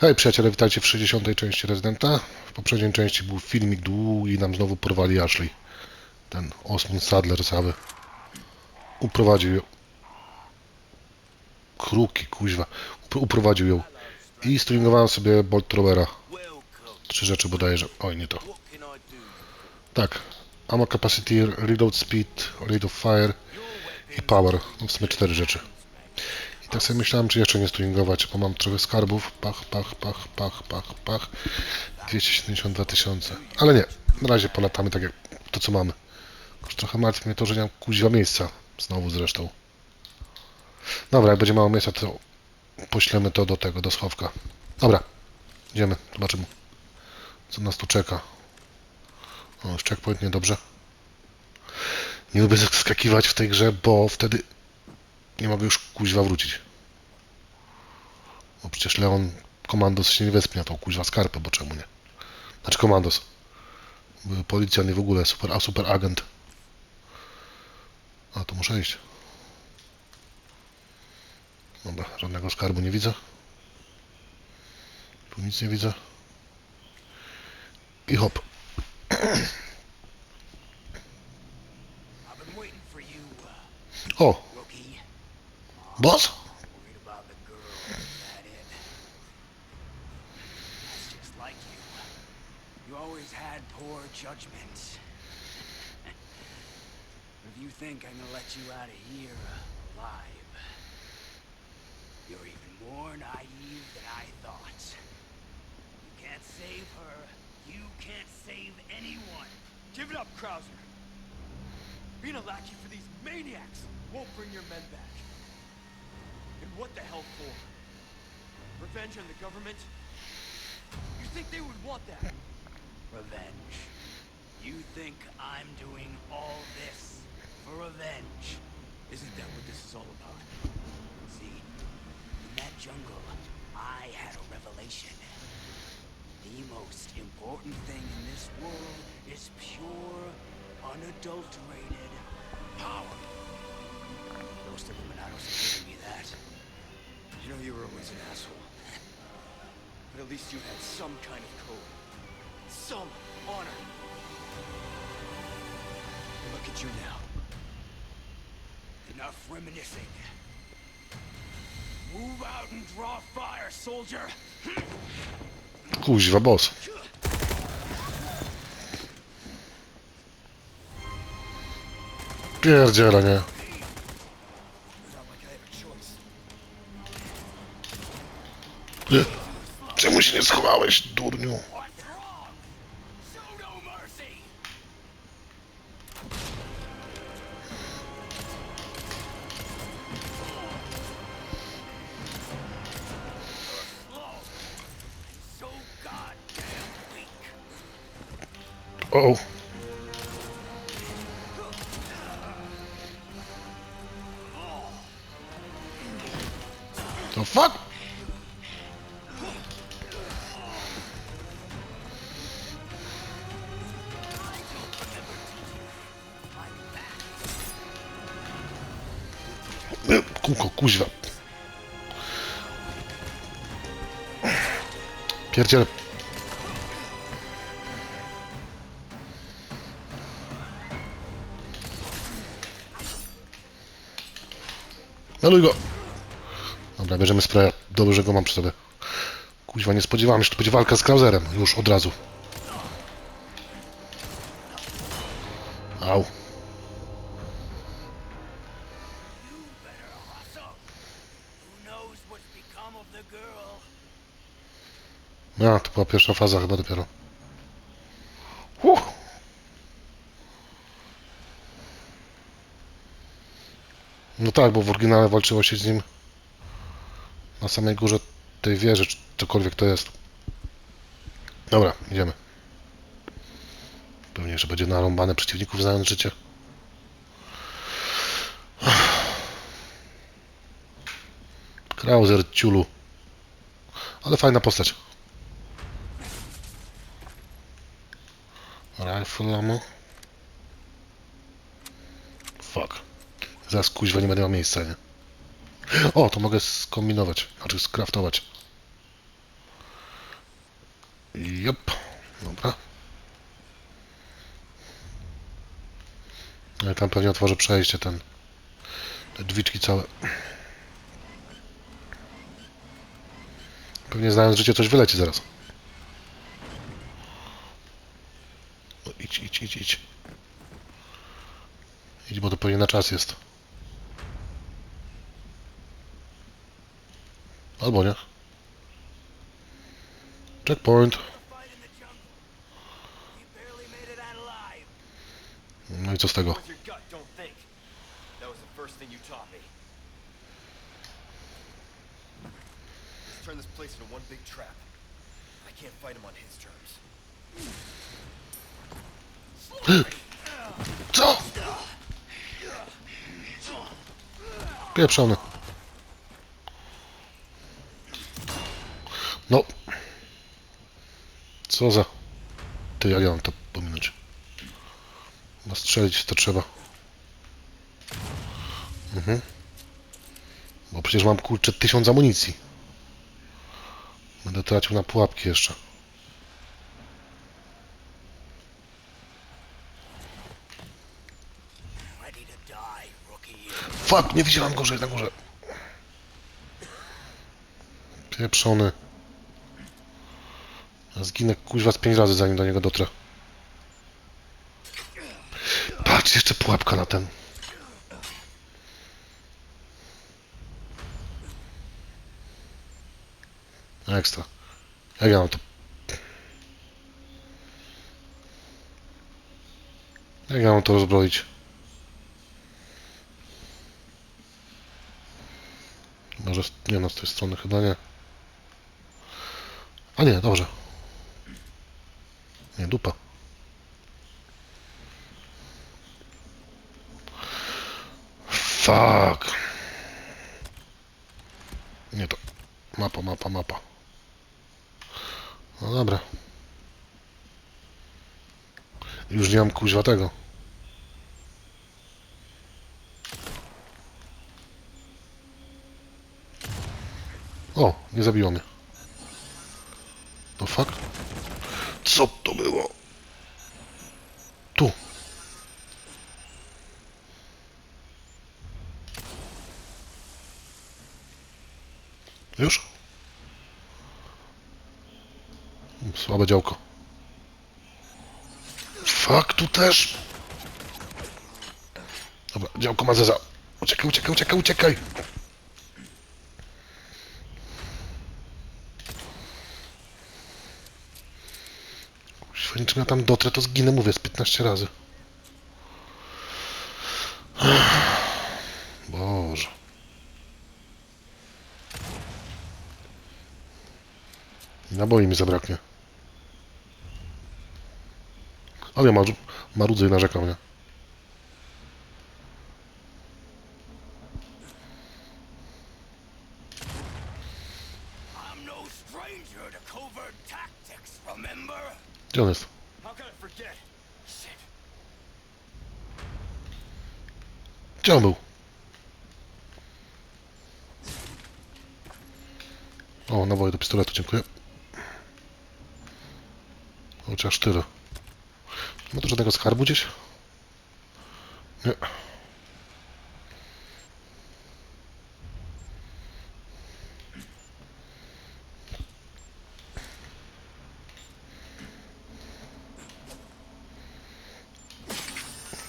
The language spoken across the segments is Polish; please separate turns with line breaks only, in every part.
Hej przyjaciele, witajcie w 60. części Rezydenta. W poprzedniej części był filmik długi nam znowu porwali Ashley. Ten Osmond Sadler cały. Uprowadził ją. Kruki, kuźwa. Up- Uprowadził ją. I stringowałem sobie Bolt. Trzy rzeczy bodajże. Oj, nie to. Tak. Ammo Capacity, Reload Speed, Rate of Fire i Power. No w sumie cztery rzeczy. I tak sobie myślałem, czy jeszcze nie stringować, bo mam trochę skarbów. Pach, pach, pach, pach, pach, pach. 272 tysiące. Ale nie, na razie polatamy tak jak to, co mamy. Już trochę martwi mnie to, że nie mam kuźwa miejsca. Znowu zresztą. Dobra, jak będzie mało miejsca, to poślemy to do tego, do schowka. Dobra, idziemy, zobaczymy, co nas tu czeka. O, już checkpoint niedobrze. Nie lubię skakiwać w tej grze, bo wtedy nie mogę już kuźwa wrócić. Bo przecież Leon Komandos się nie wespnie na tą kuźwa skarpę, bo czemu nie? Znaczy Komandos. Policjant i w ogóle super, a super agent. A tu muszę iść. Dobra, żadnego skarbu nie widzę. Tu nic nie widzę. I hop.
just like you. You always had poor judgment. if you think I'm gonna let you out of here alive, you're even more naive than I thought. You can't save her. You can't save anyone. Give it up, Krauser. Being a lackey for these maniacs won't bring your men back. What the hell for? Revenge on the government? You think they would want that? Revenge. You think I'm doing all this for revenge? Isn't that what this is all about? See, in that jungle, I had a revelation. The most important thing in this world is pure, unadulterated power. Those Illuminados are giving me that. You know you were always an asshole. But at least you had some kind of code. Some honor. Look at you now. Enough reminiscing. Move out and draw fire, soldier!
Kuźwa, boss. Pierdziele, nie? Czemu się nie schowałeś, durniu?
What's wrong? Show no
kuźwa. Pierdziele. Maluj go. Dobra, bierzemy spraya. Dobrze, że go mam przy sobie. Kuźwa, nie spodziewałem się, to będzie walka z Krauserem. Już od razu. Była pierwsza faza chyba dopiero. No tak, bo w oryginale walczyło się z nim na samej górze tej wieży, czy cokolwiek to jest. Dobra, idziemy. Pewnie, że będzie narąbane przeciwników znając życie. Krauser, ciulu. Ale fajna postać. Ammo. Fuck. Zaraz kuźwa nie będę miał miejsca, nie? O, to mogę skombinować. Znaczy skraftować. Jop. Dobra. No i tam pewnie otworzę przejście ten. Te drzwiczki całe. Pewnie znając życie coś wyleci zaraz. No idź, idź, idź, bo to pewnie na czas jest. Albo nie. Checkpoint. No i co z tego?
Turn this place into one big trap. I can't fight him on his terms.
Co? Pieprzony. No. Co za... Ty, jak ja mam to pominąć? Nastrzelić to trzeba. Mhm. Bo przecież mam kurczę tysiąc amunicji. Będę tracił na pułapki jeszcze. Fuck, nie widziałem go, że jest na górze. Pieprzony. Zginę kuźwa z pięć razy zanim do niego dotrę. Patrz, jeszcze pułapka na ten. Ekstra. Jak ja mam to... Jak ja mam to rozbroić? Może, nie no, z tej strony chyba nie. A nie, dobrze. Nie, dupa. Fuck. Nie to. Mapa, mapa, mapa. No dobra. Już nie mam kuźwa tego. O, nie zabiło mnie. No fuck. Co to było? Tu. Już? Słabe działko. Fuck, tu też. Dobra, działko ma zeza. Uciekaj, uciekaj, uciekaj, uciekaj. Niczym ja tam dotrę, to zginę, mówię, z 15 razy. Boże. Naboi mi zabraknie. Ale ja maru- marudzę i narzekam, nie?
No?
Gdzie on jest? Gdzie on był? O, naboje do pistoletu, dziękuję. Chociaż tyle. Ma tu żadnego skarbu gdzieś? Nie.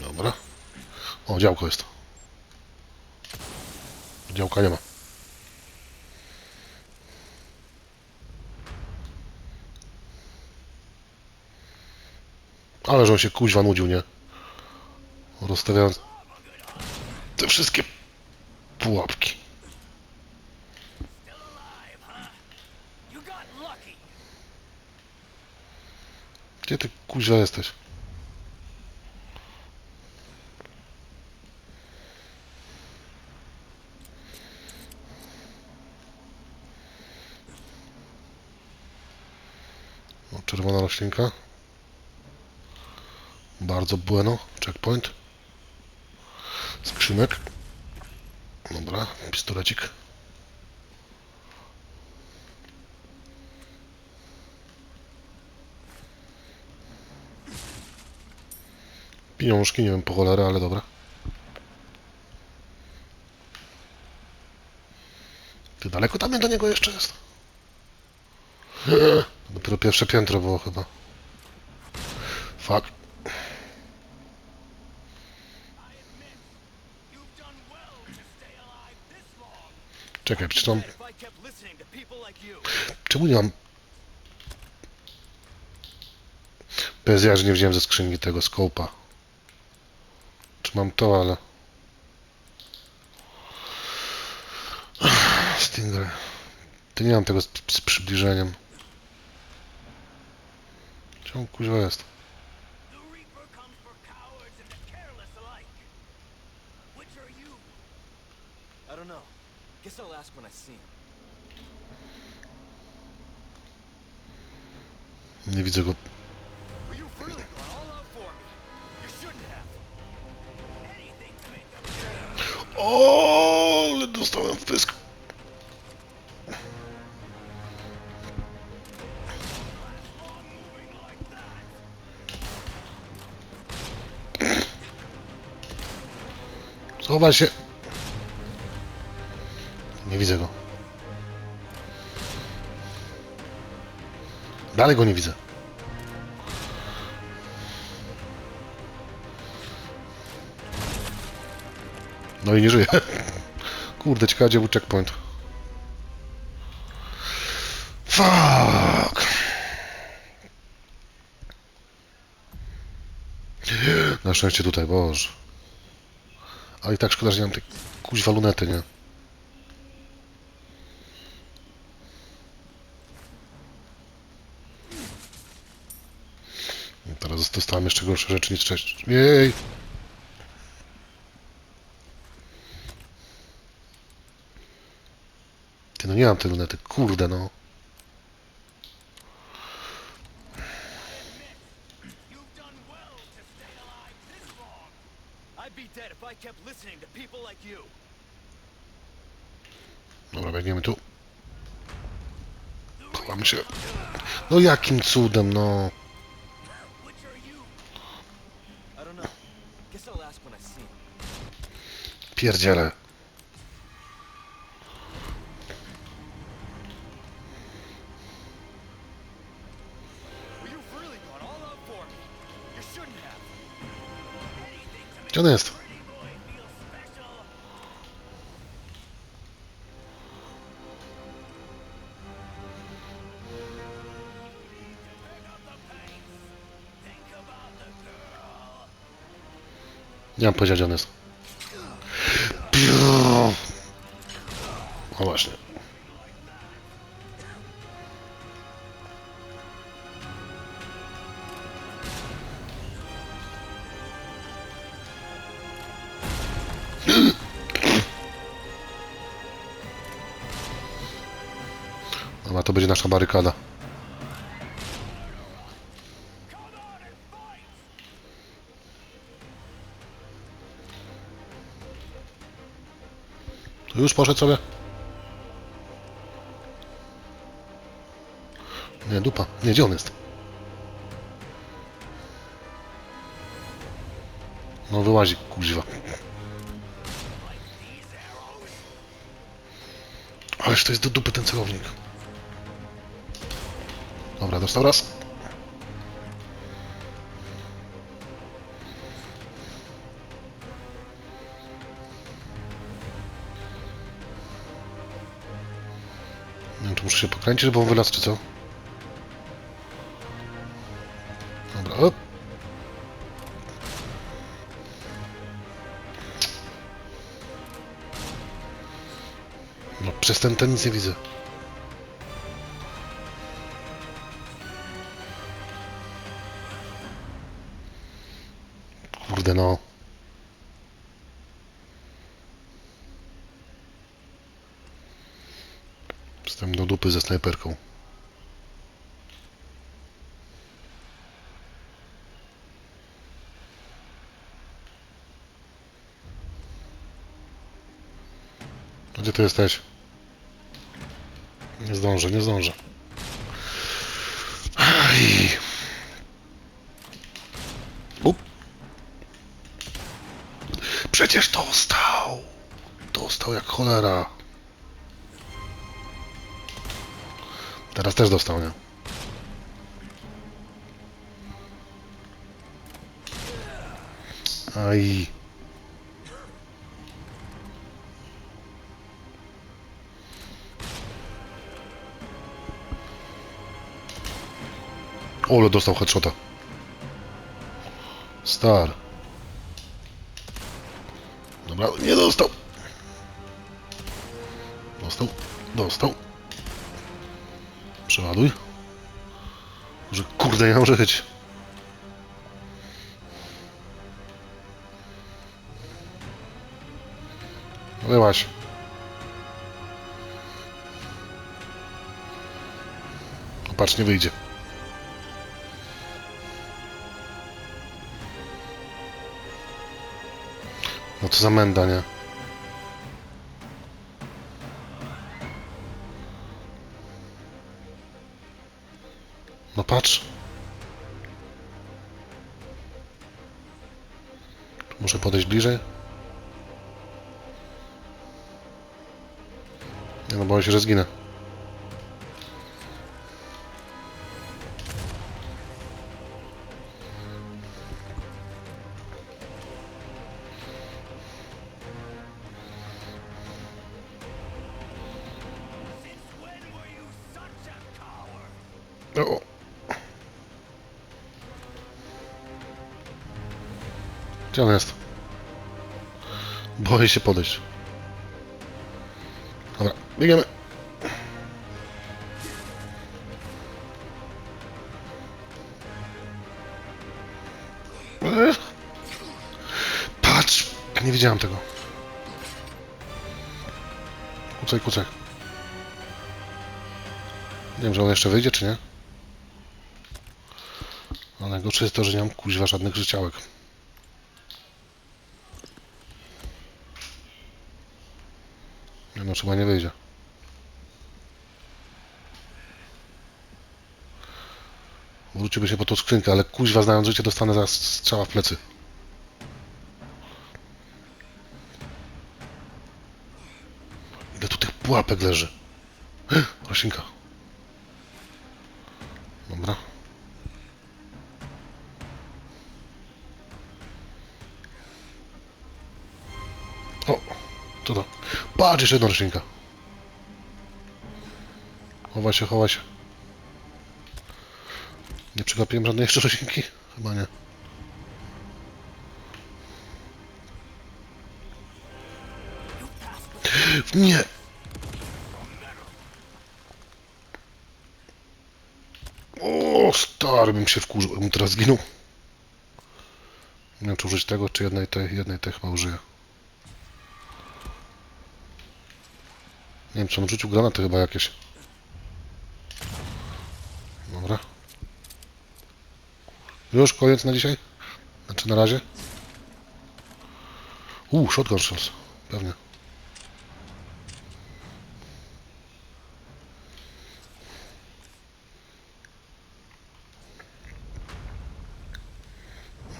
Dobra. O, działko jest. Działka nie ma. Ale że on się kuźwa nudził, nie? Rozstawiając te wszystkie pułapki. Gdzie ty kuźwa jesteś? rocznika. Bardzo bueno. Checkpoint. Skrzynek. Dobra, pistolecik. Pieniążki, nie wiem po cholerę, ale dobra. Ty daleko tam do niego jeszcze jest? Dopiero pierwsze piętro było chyba. Fuck. Czekaj,
like you,
Czemu nie mam... Bez ja, że nie wziąłem ze skrzynki tego skopa. Czy mam to, ale... Stinger. To nie mam tego z, z przybliżeniem. Czemu kuźwa jest?
The Reaper comes for cowards and the careless alike. Which are you?
I don't know. Guess I'll ask when I see him.
Nie widzę go. O, ale dostałem w pysk. Schowaj się. Nie widzę go. Dalej go nie widzę. No i nie żyje. Kurde, ciekawe gdzie był checkpoint. Fuck. Na szczęście tutaj, boże. Ale i tak szkoda, że nie mam tej kuźwa lunety, nie? Teraz dostałem jeszcze gorsze rzeczy niż wcześniej. Jej! Ty, no nie mam tej lunety, kurde no.
You've done well to stay alive this long.
I'd be dead if I kept listening to people like you.
Dobra, biegniemy tu. Chowamy się. No jakim cudem, no.
Which are you?
I don't know. Guess I'll ask when I see him.
Pierdziele.
Were you really going all out for me? You shouldn't have.
Anything to make
Gdzie on jest? Nie mam powiedzieć, on jest. Piu. O właśnie. Dobra, to będzie nasza barykada. Już poszedł sobie? Nie, dupa. Nie, gdzie on jest? No wyłazi, kuźwa. Ależ to jest do dupy ten celownik. Dobra, dostał raz. Muszę się pokręcić, żeby on czy co? Dobra, op. No, przez ten, ten nic nie widzę. Kurde, no. Dupy ze snajperką. Gdzie ty jesteś? Nie zdążę, nie zdążę. Aj. Up. przecież dostał! Dostał jak cholera. Teraz też dostał, nie? Aj. Ole dostał headshota. Star. Dobra, nie dostał. Dostał, dostał. Przeładuj. Że kurde nie może być. Wyłaś. No patrz, nie wyjdzie. No to za menda, nie? Muszę podejść bliżej. Nie no, boję się, że zginę. O. Gdzie on jest? Boję się podejść. Dobra, biegniemy. Patrz! Nie widziałem tego. Kucaj, kucaj. Nie wiem, że on jeszcze wyjdzie, czy nie? Ale najgorsze jest to, że nie mam kuźwa żadnych życiałek. No, chyba nie wyjdzie. Wróciłby się po tą skrzynkę, ale kuźwa znając życie dostanę zaraz strzała w plecy. Ile tu tych pułapek leży? Roślinka. Patrz, jeszcze jedna roślinka. Chowa się, chowa się. Nie przegapiłem żadnej jeszcze roślinki? Chyba nie. Nie! O, stary, bym się wkurzył, bym teraz zginął. Nie wiem, czy użyć tego, czy jednej tej, jednej tej chyba użyję. Nie wiem, czy on rzucił granaty chyba jakieś. Dobra. Już koniec na dzisiaj? Znaczy na razie? Uuu, shotgun shells. Pewnie.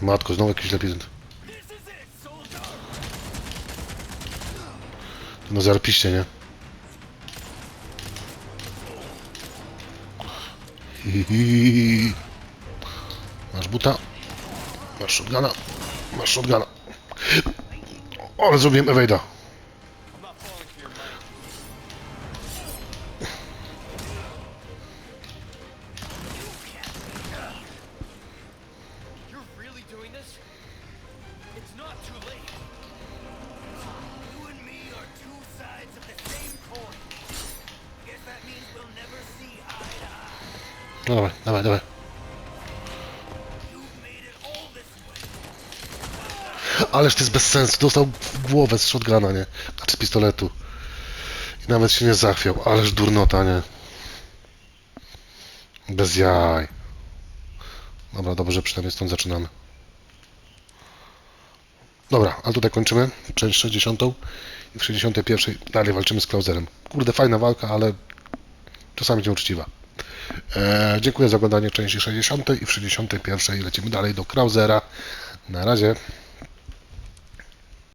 Matko, znowu jakiś
soldier!
No zarpiście, nie? Masz buta. Masz shotguna. Masz shotguna. O, ale zrobiłem evade'a. No
all this way.
Ależ to jest bez sensu. Dostał w głowę z shotguna, nie? Znaczy z pistoletu. I nawet się nie zachwiał. Ależ durnota, nie? Bez jaj. Dobra, dobrze, przynajmniej stąd zaczynamy. Dobra, ale tutaj kończymy część 60. I w 61 dalej walczymy z Klauserem. Kurde, fajna walka, ale czasami nieuczciwa. E, dziękuję za oglądanie części 60. i w 61 lecimy dalej do Krausera. Na razie.